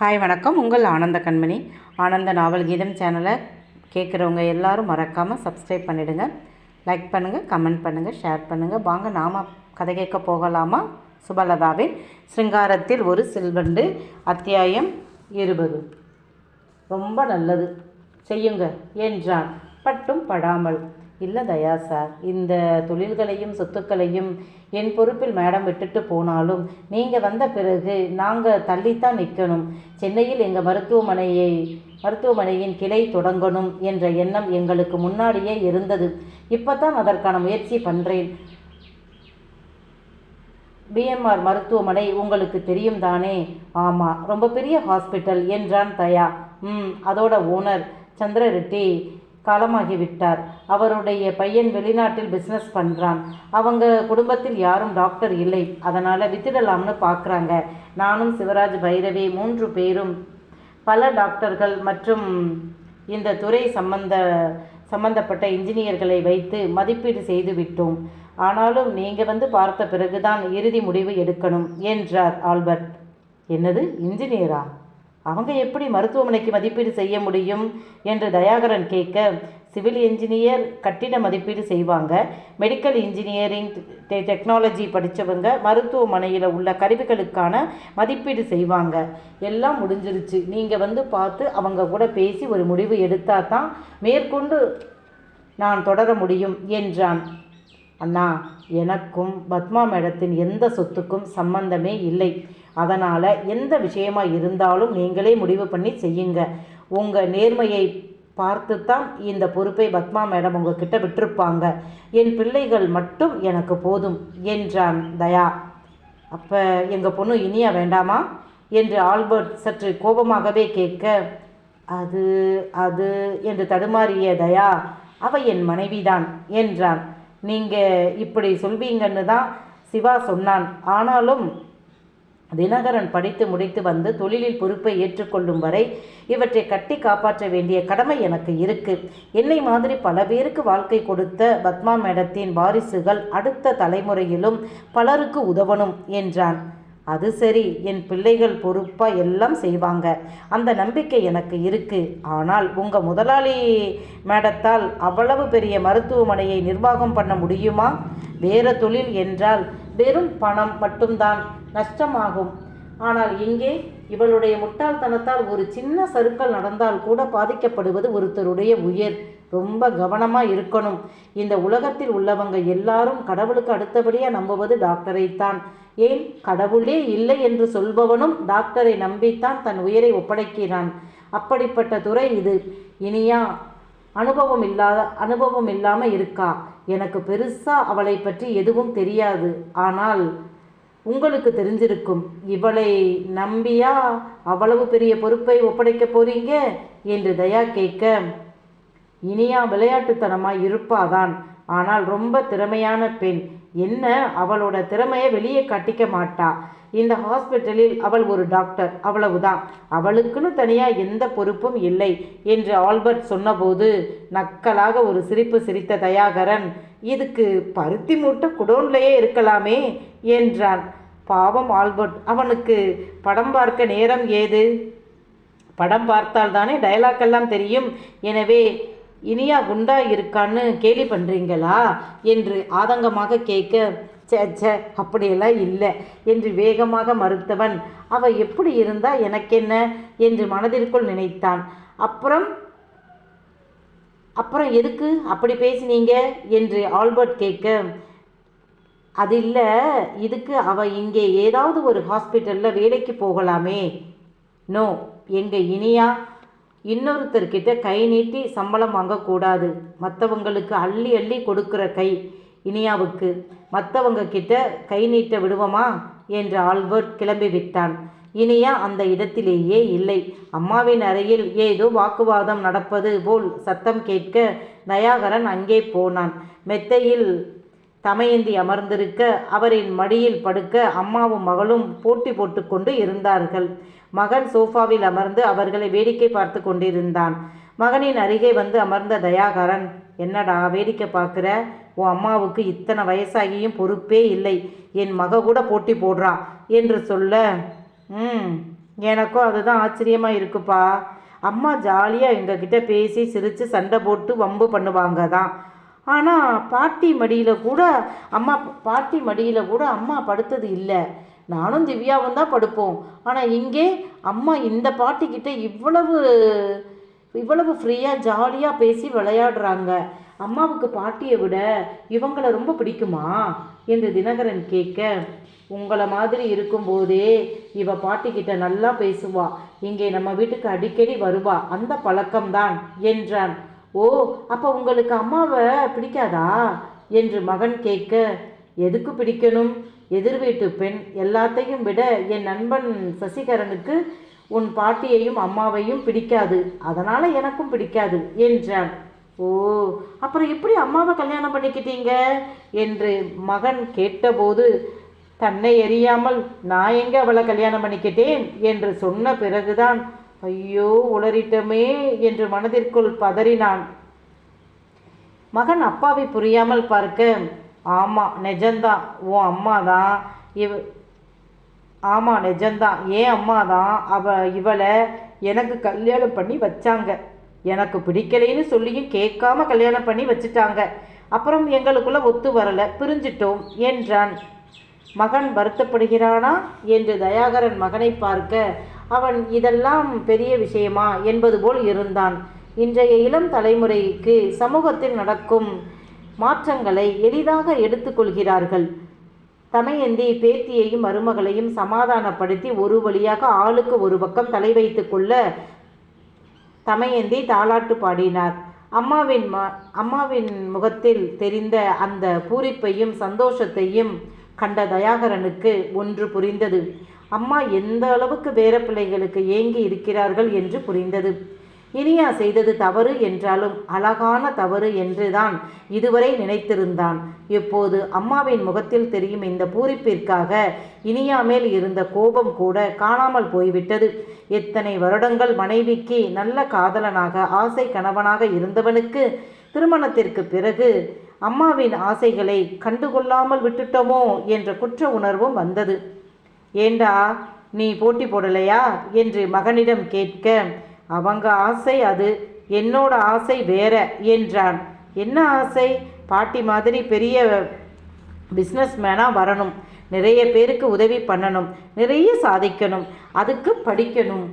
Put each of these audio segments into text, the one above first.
Hi வணக்கம். உங்கள் ஆனந்த கண்மணி. ஆனந்த நாவல் கீதம் சேனலை கேட்குறவங்க எல்லாரும் மறக்காமல் சப்ஸ்கிரைப் பண்ணிவிடுங்க லைக் பண்ணுங்கள் கமெண்ட் பண்ணுங்கள் ஷேர் பண்ணுங்கள் வாங்க நாம் கதை கேட்க போகலாமா? சுபலதாவின் சிங்காரத்தில் ஒரு சில்வண்டு அத்தியாயம் இருபது. ரொம்ப நல்லது. செய்யுங்க என்றான். பட்டும் படாமல். இல்லை தயா சார் இந்த தொழில்களையும் சொத்துக்களையும் என் பொறுப்பில் மேடம் விட்டுட்டு போனாலும் நீங்கள் வந்த பிறகு நாங்கள் தள்ளித்தான் நிற்கணும் சென்னையில் எங்கள் மருத்துவமனையை மருத்துவமனையின் கிளை தொடங்கணும் என்ற எண்ணம் எங்களுக்கு முன்னாடியே இருந்தது. இப்போ தான் அதற்கான முயற்சி பண்ணுறேன் பிஎம்ஆர் மருத்துவமனை உங்களுக்கு தெரியும் தானே? ஆமாம் ரொம்ப பெரிய ஹாஸ்பிட்டல் என்றான் தயா. ம் அதோட ஓனர் சந்திர ரெட்டி காலமாகி விட்டார் அவருடைய பையன் வெளிநாட்டில் பிஸ்னஸ் பண்ணுறான் அவங்க குடும்பத்தில் யாரும் டாக்டர் இல்லை. அதனால் வித்துடலாம்னு பார்க்குறாங்க நானும் சிவராஜ் பைரவி மூன்று பேரும் பல டாக்டர்கள் மற்றும் இந்த துறை சம்பந்த சம்பந்தப்பட்ட இன்ஜினியர்களை வைத்து மதிப்பீடு செய்து விட்டோம். ஆனாலும் நீங்கள் வந்து பார்த்த பிறகுதான் இறுதி முடிவு எடுக்கணும் என்றார் ஆல்பர்ட். என்னது? இன்ஜினியரா அவங்க எப்படி மருத்துவமனைக்கு மதிப்பீடு செய்ய முடியும் என்று தயாகரன் கேட்க சிவில் இன்ஜினியர் கட்டிட மதிப்பீடு செய்வாங்க. மெடிக்கல் இன்ஜினியரிங் டெ டெக்னாலஜி படித்தவங்க மருத்துவமனையில் உள்ள கருவிகளுக்கான மதிப்பீடு செய்வாங்க. எல்லாம் முடிஞ்சிருச்சு. நீங்கள் வந்து பார்த்து அவங்க கூட பேசி ஒரு முடிவு எடுத்தால் தான் மேற்கொண்டு நான் தொடர முடியும் என்றான். அண்ணா எனக்கும் பத்மா மேடத்தின் எந்த சொத்துக்கும் சம்பந்தமே இல்லை. அதனால் எந்த விஷயமாக இருந்தாலும் நீங்களே முடிவு பண்ணி செய்யுங்க. உங்கள் நேர்மையை பார்த்துத்தான் இந்த பொறுப்பை பத்மா மேடம் உங்ககிட்ட விட்டிருப்பாங்க. என் பிள்ளைகள் மட்டும் எனக்கு போதும் என்றான் தயா. அப்போ எங்கள் பொண்ணு இனியா வேண்டாமா? என்று ஆல்பர்ட் சற்று கோபமாகவே கேட்க அது அது என்று தடுமாறிய தயா அவ என் மனைவிதான் என்றான். நீங்கள் இப்படி சொல்வீங்கன்னு தான் சிவா சொன்னான். ஆனாலும் தினகரன் படித்து முடித்து வந்து தொழிலில் பொறுப்பை ஏற்றுக்கொள்ளும் வரை இவற்றை கட்டி காப்பாற்ற வேண்டிய கடமை எனக்கு இருக்கு. என்னை மாதிரி பல பேருக்கு வாழ்க்கை கொடுத்த பத்மா மேடத்தின் வாரிசுகள் அடுத்த தலைமுறையிலும் பலருக்கு உதவணும் என்றான். அது சரி என் பிள்ளைகள் பொறுப்பாக எல்லாம் செய்வாங்க. அந்த நம்பிக்கை எனக்கு இருக்கு. ஆனால் உங்கள் முதலாளி மேடத்தால் அவ்வளவு பெரிய மருத்துவமனையை நிர்வாகம் பண்ண முடியுமா? வேற தொழில் என்றால் வெறும் பணம் மட்டும்தான் நஷ்டமாகும். ஆனால் இங்கே இவளுடைய முட்டாள்தனத்தால் ஒரு சின்ன சறுக்கல் நடந்தால் கூட பாதிக்கப்படுவது ஒருத்தருடைய உயிர். ரொம்ப கவனமாக இருக்கணும். இந்த உலகத்தில் உள்ளவங்க எல்லாரும் கடவுளுக்கு அடுத்தபடியாக நம்புவது டாக்டரைத்தான். ஏன்? கடவுளே இல்லை என்று சொல்பவனும் டாக்டரை நம்பித்தான் தன் உயிரை ஒப்படைக்கிறான். அப்படிப்பட்ட துறை இது. இனியா அனுபவம் இல்லாத அனுபவம் இல்லாமல் இருக்கா? எனக்கு பெருசாக அவளை பற்றி எதுவும் தெரியாது. ஆனால் உங்களுக்கு தெரிஞ்சிருக்கும். இவளை நம்பியா? அவ்வளவு பெரிய பொறுப்பை ஒப்படைக்க போறீங்க? என்று தயா கேட்க இனியா விளையாட்டுத்தனமாக இருப்பாதான். ஆனால் ரொம்ப திறமையான பெண். என்ன? அவளோட திறமையை வெளியே காட்டிக்க மாட்டா. இந்த ஹாஸ்பிட்டலில் அவள் ஒரு டாக்டர். அவ்வளவுதான். அவளுக்குன்னு தனியாக எந்த பொறுப்பும் இல்லை என்று ஆல்பர்ட் சொன்னபோது நக்கலாக ஒரு சிரிப்பு சிரித்த தயாகரன் இதுக்கு பருத்தி மூட்டை குடோன்லேயே இருக்கலாமே என்றான். பாவம் ஆல்பர்ட். அவனுக்கு படம் பார்க்க நேரம் ஏது? படம் பார்த்தால் தானே டயலாக் எல்லாம் தெரியும். எனவே இனியா குண்டா இருக்கான்னு கேலி பண்ணுறீங்களா என்று ஆதங்கமாக கேட்க சே சே அப்படியெல்லாம் இல்லை என்று வேகமாக மறுத்தவன் அவ எப்படி இருந்தா எனக்கென்ன? என்று மனதிற்குள் நினைத்தான். அப்புறம் அப்புறம் எதுக்கு அப்படி பேசினீங்க? என்று ஆல்பர்ட் கேட்க அது இல்லை இதுக்கு அவ இங்கே ஏதாவது ஒரு ஹாஸ்பிட்டலில் வேலைக்கு போகலாமே. நோ எங்கள் இனியா இன்னொருத்தர்கிட்ட கை நீட்டி சம்பளம் வாங்கக்கூடாது. மற்றவங்களுக்கு அள்ளி அள்ளி கொடுக்குற கை இனியாவுக்கு. மற்றவங்க கிட்ட கை நீட்ட விடுவோமா? என்று ஆல்பர்ட் கிளம்பி விட்டான் இனியா அந்த இடத்திலேயே இல்லை. அம்மாவின் அறையில் ஏதோ வாக்குவாதம் நடப்பது போல் சத்தம் கேட்க தயாகரன் அங்கே போனான். மெத்தையில் தமையந்தி அமர்ந்திருக்க அவரின் மடியில் படுக்க அம்மாவும் மகளும் போட்டி போட்டுக்கொண்டு இருந்தார்கள். மகன் சோஃபாவில் அமர்ந்து அவர்களை வேடிக்கை பார்த்து கொண்டிருந்தான். மகனின் அருகே வந்து அமர்ந்த தயாகரன் என்னடா வேடிக்கை பார்க்குற? உன் அம்மாவுக்கு இத்தனை வயசாகியும் பொறுப்பே இல்லை. என் மக கூட போட்டி போடுறா என்று சொல்ல ம் எனக்கும் அதுதான் ஆச்சரியமாக இருக்குப்பா. அம்மா ஜாலியாக எங்ககிட்ட பேசி சிரித்து சண்டை போட்டு வம்பு பண்ணுவாங்க தான் ஆனால் பாட்டி மடியில் கூட அம்மா பாட்டி மடியில் கூட அம்மா படுத்தது இல்லை. நானும் திவ்யாவும் தான் படுப்போம். ஆனால் இங்கே அம்மா இந்த பாட்டிக்கிட்ட இவ்வளவு இவ்வளவு ஃப்ரீயாக ஜாலியாக பேசி விளையாடுறாங்க. அம்மாவுக்கு பாட்டியை விட இவங்களை ரொம்ப பிடிக்குமா? என்று தினகரன் கேட்க உங்களை மாதிரி இருக்கும்போதே இவ பாட்டிக்கிட்ட நல்லா பேசுவா. இங்கே நம்ம வீட்டுக்கு அடிக்கடி வருவா. அந்த பழக்கம்தான் என்றான். ஓ அப்போ உங்களுக்கு அம்மாவை பிடிக்காதா? என்று மகன் கேட்க எதுக்கு பிடிக்கணும்? எதிர் வீட்டு பெண் எல்லாத்தையும் விட என் நண்பன் சசிகரனுக்கு உன் பாட்டியையும் அம்மாவையும் பிடிக்காது. அதனால் எனக்கும் பிடிக்காது என்றான். ஓ அப்புறம் எப்படி அம்மாவை கல்யாணம் பண்ணிக்கிட்டீங்க? என்று மகன் கேட்டபோது தன்னை எரியாமல் நான் எங்கே அவளை கல்யாணம் பண்ணிக்கிட்டேன்? என்று சொன்ன பிறகுதான் ஐயோ உளறிட்டமே என்று மனதிற்குள் பதறினான். மகன் அப்பாவை புரியாமல் பார்க்க ஆமாம் நெஜந்தான் உன் அம்மா தான் இவ ஆமாம் நிஜம்தான் ஏன் அம்மா தான் அவ இவளை எனக்கு கல்யாணம் பண்ணி வச்சாங்க. எனக்கு பிடிக்கலைன்னு சொல்லியும் கேட்காம கல்யாணம் பண்ணி வச்சுட்டாங்க. அப்புறம் எங்களுக்குள்ள ஒத்து வரலை பிரிஞ்சிட்டோம் என்றான். மகன் வருத்தப்படுகிறானா? என்று தயாகரன் மகனை பார்க்க அவன் இதெல்லாம் பெரிய விஷயமா என்பது போல் இருந்தான். இன்றைய இளம் தலைமுறைக்கு சமூகத்தில் நடக்கும் மாற்றங்களை எளிதாக எடுத்துக்கொள்கிறார்கள் தமையந்தி பேத்தியையும் மருமகளையும் சமாதானப்படுத்தி ஒரு வழியாக ஆளுக்கு ஒரு பக்கம் தலை வைத்து கொள்ள தமையந்தி தாளாட்டு பாடினார். அம்மாவின் ம அம்மாவின் முகத்தில் தெரிந்த அந்த பூரிப்பையும் சந்தோஷத்தையும் கண்ட தயாகரனுக்கு ஒன்று புரிந்தது. அம்மா எந்த அளவுக்கு வேற பிள்ளைகளுக்கு ஏங்கி இருக்கிறார்கள் என்று புரிந்தது. இனியா செய்தது தவறு என்றாலும் அழகான தவறு என்றுதான் இதுவரை நினைத்திருந்தான். இப்போது அம்மாவின் முகத்தில் தெரியும் இந்த பூரிப்பிற்காக இனியா மேல் இருந்த கோபம் கூட காணாமல் போய்விட்டது. எத்தனை வருடங்கள் மனைவிக்கு நல்ல காதலனாக ஆசை கணவனாக இருந்தவனுக்கு திருமணத்திற்கு பிறகு அம்மாவின் ஆசைகளை கண்டுகொள்ளாமல் விட்டுட்டோமோ என்ற குற்ற உணர்வும் வந்தது. ஏண்டா நீ போட்டி போடலையா என்று மகனிடம் கேட்க அவங்க ஆசை அது என்னோட ஆசை வேற என்றான். என்ன ஆசை? பாட்டி மாதிரி பெரிய பிஸ்னஸ் மேனாக வரணும். நிறைய பேருக்கு உதவி பண்ணணும். நிறைய சாதிக்கணும். அதுக்கு படிக்கணும்.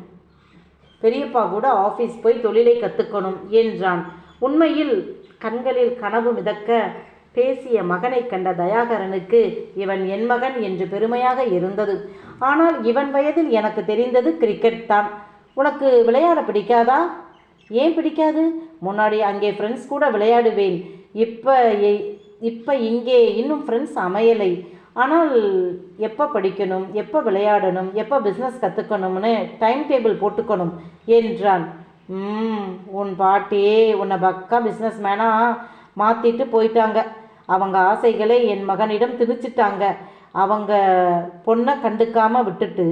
பெரியப்பா கூட ஆஃபீஸ் போய் தொழிலை கற்றுக்கணும் என்றான். உண்மையில் கண்களில் கனவு மிதக்க பேசிய மகனை கண்ட தயாகரனுக்கு இவன் என் மகன் என்று பெருமையாக இருந்தது. ஆனால் இவன் வயதில் எனக்கு தெரிந்தது கிரிக்கெட் தான். உனக்கு விளையாட பிடிக்காதா? ஏன் பிடிக்காது? முன்னாடி அங்கே ஃப்ரெண்ட்ஸ் கூட விளையாடுவேன். இப்போ இப்போ இங்கே இன்னும் ஃப்ரெண்ட்ஸ் அமையலை. ஆனால் எப்போ படிக்கணும்? எப்போ விளையாடணும்? எப்போ பிஸ்னஸ் கற்றுக்கணும்னு டைம் டேபிள் போட்டுக்கணும் என்றான். ம் உன் பாட்டியே உன்னை பக்கா பிஸ்னஸ் மேனாக மாற்றிட்டு போயிட்டாங்க. அவங்க ஆசைகளை என் மகனிடம் திணிச்சிட்டாங்க அவங்க பொண்ணை கண்டுக்காமல் விட்டுட்டு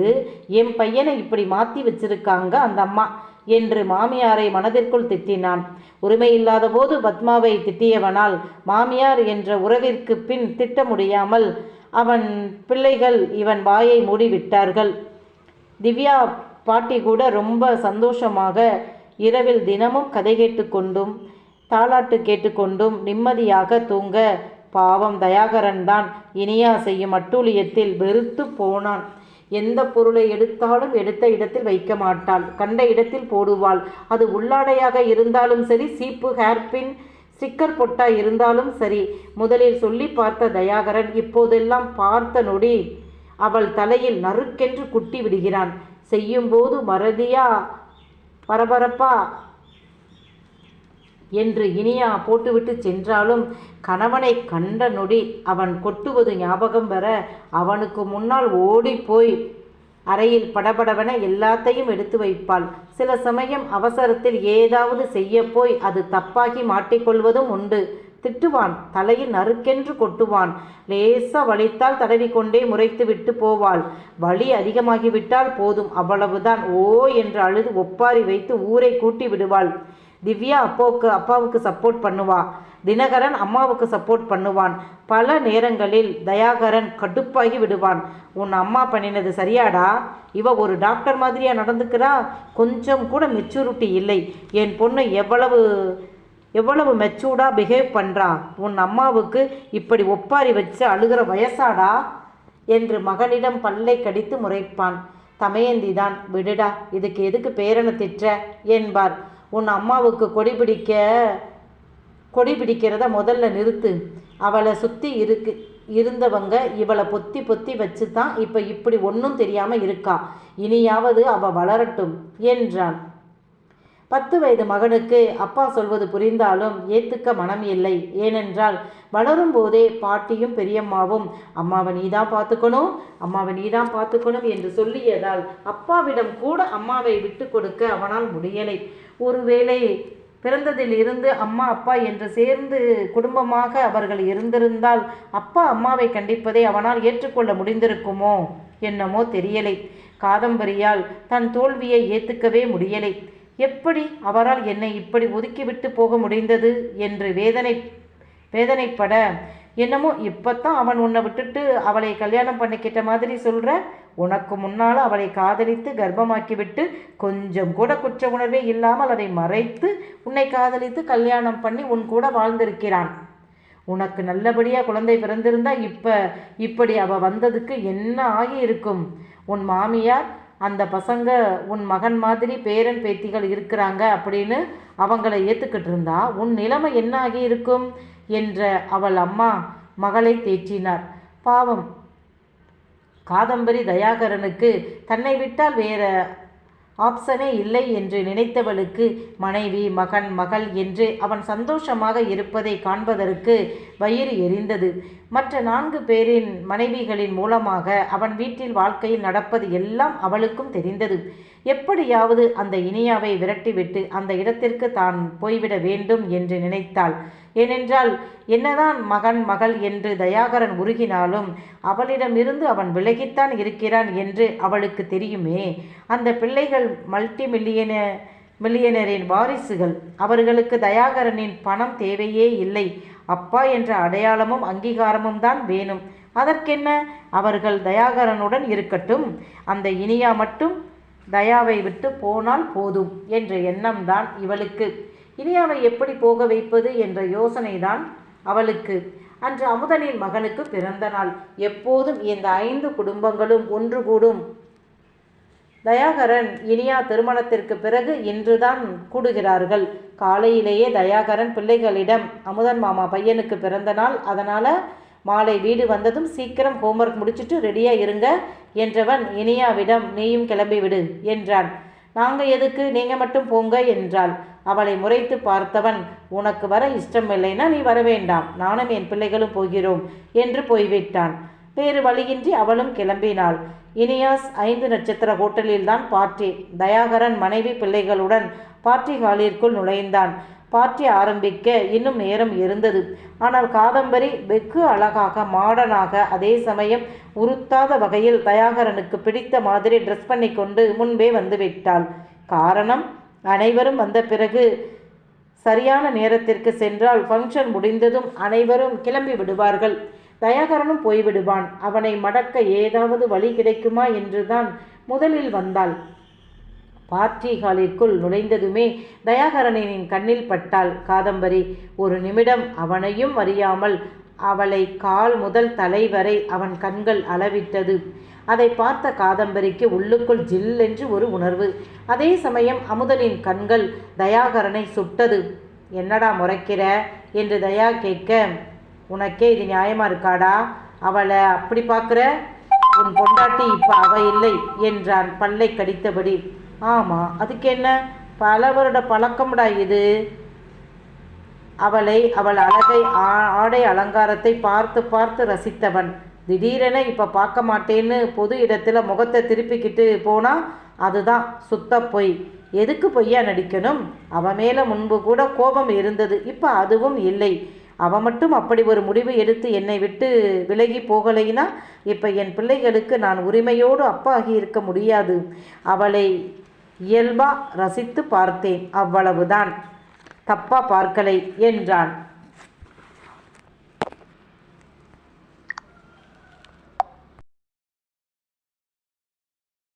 என் பையனை இப்படி மாற்றி வச்சிருக்காங்க அந்த அம்மா என்று மாமியாரை மனதிற்குள் திட்டினான். உரிமை இல்லாத போது பத்மாவை திட்டியவனால் மாமியார் என்ற உறவிற்கு பின் திட்ட முடியாமல் அவன் பிள்ளைகள் இவன் வாயை மூடிவிட்டார்கள். திவ்யா பாட்டி கூட ரொம்ப சந்தோஷமாக இரவில் தினமும் கதை கேட்டுக்கொண்டும் தாளாட்டு கேட்டுக்கொண்டும் நிம்மதியாக தூங்க பாவம் தயாகரன் தான். இனியா செய்யும் அட்டூழியத்தில் வெறுத்து போனான். எந்த பொருளை எடுத்தாலும் எடுத்த இடத்தில் வைக்க மாட்டாள். கண்ட இடத்தில் போடுவாள். அது உள்ளாடையாக இருந்தாலும் சரி சீப்பு ஹேர்பின் ஸ்டிக்கர் பொட்டா இருந்தாலும் சரி. முதலில் சொல்லி பார்த்த தயாகரன் இப்போதெல்லாம் பார்த்த நொடி அவள் தலையில் நறுக்கென்று குட்டி விடுகிறான். செய்யும்போது மறதியா? பரபரப்பா? என்று இனியா போட்டுவிட்டு சென்றாலும் கணவனை கண்ட நொடி அவன் கொட்டுவது ஞாபகம் வர அவனுக்கு முன்னால் ஓடிப்போய் அறையில் படபடவென எல்லாத்தையும் எடுத்து வைப்பாள். சில சமயம் அவசரத்தில் ஏதாவது செய்ய போய் அது தப்பாகி மாட்டிக்கொள்வதும் உண்டு. திட்டுவான் தலையில் நறுக்கென்று கொட்டுவான். லேசா வலித்தால் தடவிக்கொண்டே முறைத்து விட்டு போவாள். வலி அதிகமாகிவிட்டால் போதும் அவ்வளவுதான். ஓ என்று அழுது ஒப்பாரி வைத்து ஊரை கூட்டி விடுவாள். திவ்யா அப்பாவுக்கு அப்பாவுக்கு சப்போர்ட் பண்ணுவா. தினகரன் அம்மாவுக்கு சப்போர்ட் பண்ணுவான். பல நேரங்களில் தயாகரன் கடுப்பாகி விடுவான். உன் அம்மா பண்ணினது சரியாடா? இவ ஒரு டாக்டர் மாதிரியா நடந்துக்கிறா? கொஞ்சம் கூட மெச்சூரிட்டி இல்லை. என் பொண்ணு எவ்வளவு எவ்வளவு மெச்சூர்டாக பிஹேவ் பண்ணுறா உன் அம்மாவுக்கு இப்படி ஒப்பாரி வச்சு அழுகிற வயசாடா? என்று மகனிடம் பல்லை கடித்து முறைப்பான். தமயந்தி தான் விடுடா இதுக்கு எதுக்கு பேரனை திட்ட என்பார். உன் அம்மாவுக்கு கொடி பிடிக்க கொடி பிடிக்கிறத முதல்ல நிறுத்து. அவளை சுற்றி இருக்கு இருந்தவங்க இவளை பொத்தி பொத்தி வச்சு தான் இப்போ இப்படி ஒன்றும் தெரியாமல் இருக்கா. இனியாவது அவள் வளரட்டும் என்றான். பத்து வயது மகனுக்கு அப்பா சொல்வது புரிந்தாலும் ஏத்துக்க மனம் இல்லை ஏனென்றால் வளரும் போதே பாட்டியும் பெரியம்மாவும் அம்மாவை நீ தான் பார்த்துக்கணும் அம்மாவை நீ தான் பார்த்துக்கணும் என்று சொல்லியதால் அப்பாவிடம் கூட அம்மாவை விட்டு கொடுக்க அவனால் முடியலை. ஒருவேளை பிறந்ததில் இருந்து அம்மா அப்பா என்று சேர்ந்து குடும்பமாக அவர்கள் இருந்திருந்தால் அப்பா அம்மாவை கண்டிப்பதை அவனால் ஏற்றுக்கொள்ள முடிந்திருக்குமோ என்னமோ தெரியலை. காதம்பரியால் தன் தோல்வியை ஏற்றுக்கவே முடியலை. எப்படி அவரால் என்னை இப்படி ஒதுக்கிவிட்டு போக முடிந்தது என்று வேதனை வேதனைப்பட என்னமோ இப்போத்தான் அவன் உன்னை விட்டுட்டு அவளை கல்யாணம் பண்ணிக்கிட்ட மாதிரி சொல்கிற உனக்கு முன்னால் அவளை காதலித்து கர்ப்பமாக்கிவிட்டு கொஞ்சம் கூட குற்ற உணர்வே இல்லாமல் அதை மறைத்து உன்னை காதலித்து கல்யாணம் பண்ணி உன் கூட வாழ்ந்திருக்கிறான். உனக்கு நல்லபடியாக குழந்தை பிறந்திருந்தா இப்போ இப்படி அவள் வந்ததுக்கு என்ன ஆகியிருக்கும்? உன் மாமியார் அந்த பசங்க உன் மகன் மாதிரி பேரன் பேத்திகள் இருக்கிறாங்க அப்படின்னு அவங்கள ஏற்றுக்கிட்டு இருந்தா உன் நிலைமை என்ன ஆகி இருக்கும்? என்ற அவள் அம்மா மகளை தேற்றினார். பாவம். காதம்பரி தயாகரனுக்கு தன்னை விட்டால் வேற ஆப்ஷனே இல்லை என்று நினைத்தவளுக்கு மனைவி மகன் மகள் என்று அவன் சந்தோஷமாக இருப்பதை காண்பதற்கு வயிறு எரிந்தது. மற்ற நான்கு பேரின் மனைவிகளின் மூலமாக அவன் வீட்டில் வாழ்க்கையில் நடப்பது எல்லாம் அவளுக்கும் தெரிந்தது. எப்படியாவது அந்த இனியாவை விரட்டிவிட்டு அந்த இடத்திற்கு தான் போய்விட வேண்டும் என்று நினைத்தாள். ஏனென்றால் என்னதான் மகன் மகள் என்று தயாகரன் உருகினாலும் அவளிடமிருந்து அவன் விலகித்தான் இருக்கிறான் என்று அவளுக்கு தெரியுமே. அந்த பிள்ளைகள் மல்டி மில்லியன மில்லியனரின் வாரிசுகள். அவர்களுக்கு தயாகரனின் பணம் தேவையே இல்லை. அப்பா என்ற அடையாளமும் அங்கீகாரமும் தான் வேணும். அதற்கென்ன? அவர்கள் தயாகரனுடன் இருக்கட்டும். அந்த இனியா மட்டும் தயாவை விட்டு போனால் போதும் என்ற எண்ணம்தான் இவளுக்கு. இனியாவை எப்படி போக வைப்பது என்ற யோசனைதான் அவளுக்கு. அன்று அமுதனின் மகனுக்கு பிறந்த நாள். எப்போதும் இந்த ஐந்து குடும்பங்களும் ஒன்று கூடும் தயாகரன் இனியா திருமணத்திற்கு பிறகு இன்றுதான் கூடுகிறார்கள். காலையிலேயே தயாகரன் பிள்ளைகளிடம் அமுதன் மாமா பையனுக்கு பிறந்த நாள். அதனால் மாலை வீடு வந்ததும் சீக்கிரம் ஹோம்ஒர்க் முடிச்சுட்டு ரெடியாக இருங்க என்றவன் இனியாவிடம் நீயும் கிளம்பி விடு என்றான். நாங்கள் எதுக்கு நீங்கள் மட்டும் போங்க என்றாள். அவளை முறைத்து பார்த்தவன் உனக்கு வர இஷ்டமில்லைனா நீ வர வேண்டாம் நானும் என் பிள்ளைகளும் போகிறோம் என்று போய்விட்டான். வேறு வழியின்றி அவளும் கிளம்பினாள். இனியாஸ் ஐந்து நட்சத்திர ஹோட்டலில்தான் பார்ட்டி. தயாகரன் மனைவி பிள்ளைகளுடன் பார்ட்டி ஹாலிற்குள் நுழைந்தான். பார்ட்டி ஆரம்பிக்க இன்னும் நேரம் இருந்தது. ஆனால் காதம்பரி வெகு அழகாக மாடனாக அதே சமயம் உறுத்தாத வகையில் தயாகரனுக்கு பிடித்த மாதிரி ட்ரெஸ் பண்ணி கொண்டு முன்பே வந்துவிட்டாள். காரணம்? அனைவரும் வந்த பிறகு சரியான நேரத்திற்கு சென்றால் ஃபங்க்ஷன் முடிந்ததும் அனைவரும் கிளம்பி விடுவார்கள். தயாகரனும் போய்விடுவான். அவனை மடக்க ஏதாவது வழி கிடைக்குமா என்றுதான் முதலில் வந்தாள். பார்ட்டி ஹாலிற்குள் நுழைந்ததுமே தயாகரனின் கண்ணில் பட்டாள். காதம்பரி ஒரு நிமிடம் அவனையும் அறியாமல் அவளை கால் முதல் தலை வரை அவன் கண்கள் அளவிட்டது. அதை பார்த்த காதம்பரிக்கு உள்ளுக்குள் ஜில்லென்று ஒரு உணர்வு. அதே சமயம் அமுதனின் கண்கள் தயாகரனை சுட்டது. என்னடா முறைக்கிற? என்று தயா கேட்க உனக்கே இது நியாயமா இருக்காடா? அவளை அப்படி பார்க்குற? உன் பொண்டாட்டி இப்போ அவ இல்லை என்றான் பல்லை கடித்தபடி. ஆமாம் அதுக்கு என்ன பல வருட பழக்கம்டா இது. அவளை அவள் அழகை ஆ- ஆடை அலங்காரத்தை பார்த்து பார்த்து ரசித்தவன். திடீரென இப்போ பார்க்க மாட்டேன்னு பொது இடத்துல முகத்தை திருப்பிக்கிட்டு போனால் அதுதான் சுத்த பொய். எதுக்கு பொய்யா நடிக்கணும்? அவ மேலே முன்பு கூட கோபம் இருந்தது இப்போ அதுவும் இல்லை. அவ மட்டும் அப்படி ஒரு முடிவு எடுத்து என்னை விட்டு விலகி போகலைன்னா இப்போ என் பிள்ளைகளுக்கு நான் உரிமையோடு அப்பாகி இருக்க முடியாது. அவளை இயல்பா ரசித்து பார்த்தேன் அவ்வளவுதான். தப்பா பார்க்கலை என்றான்.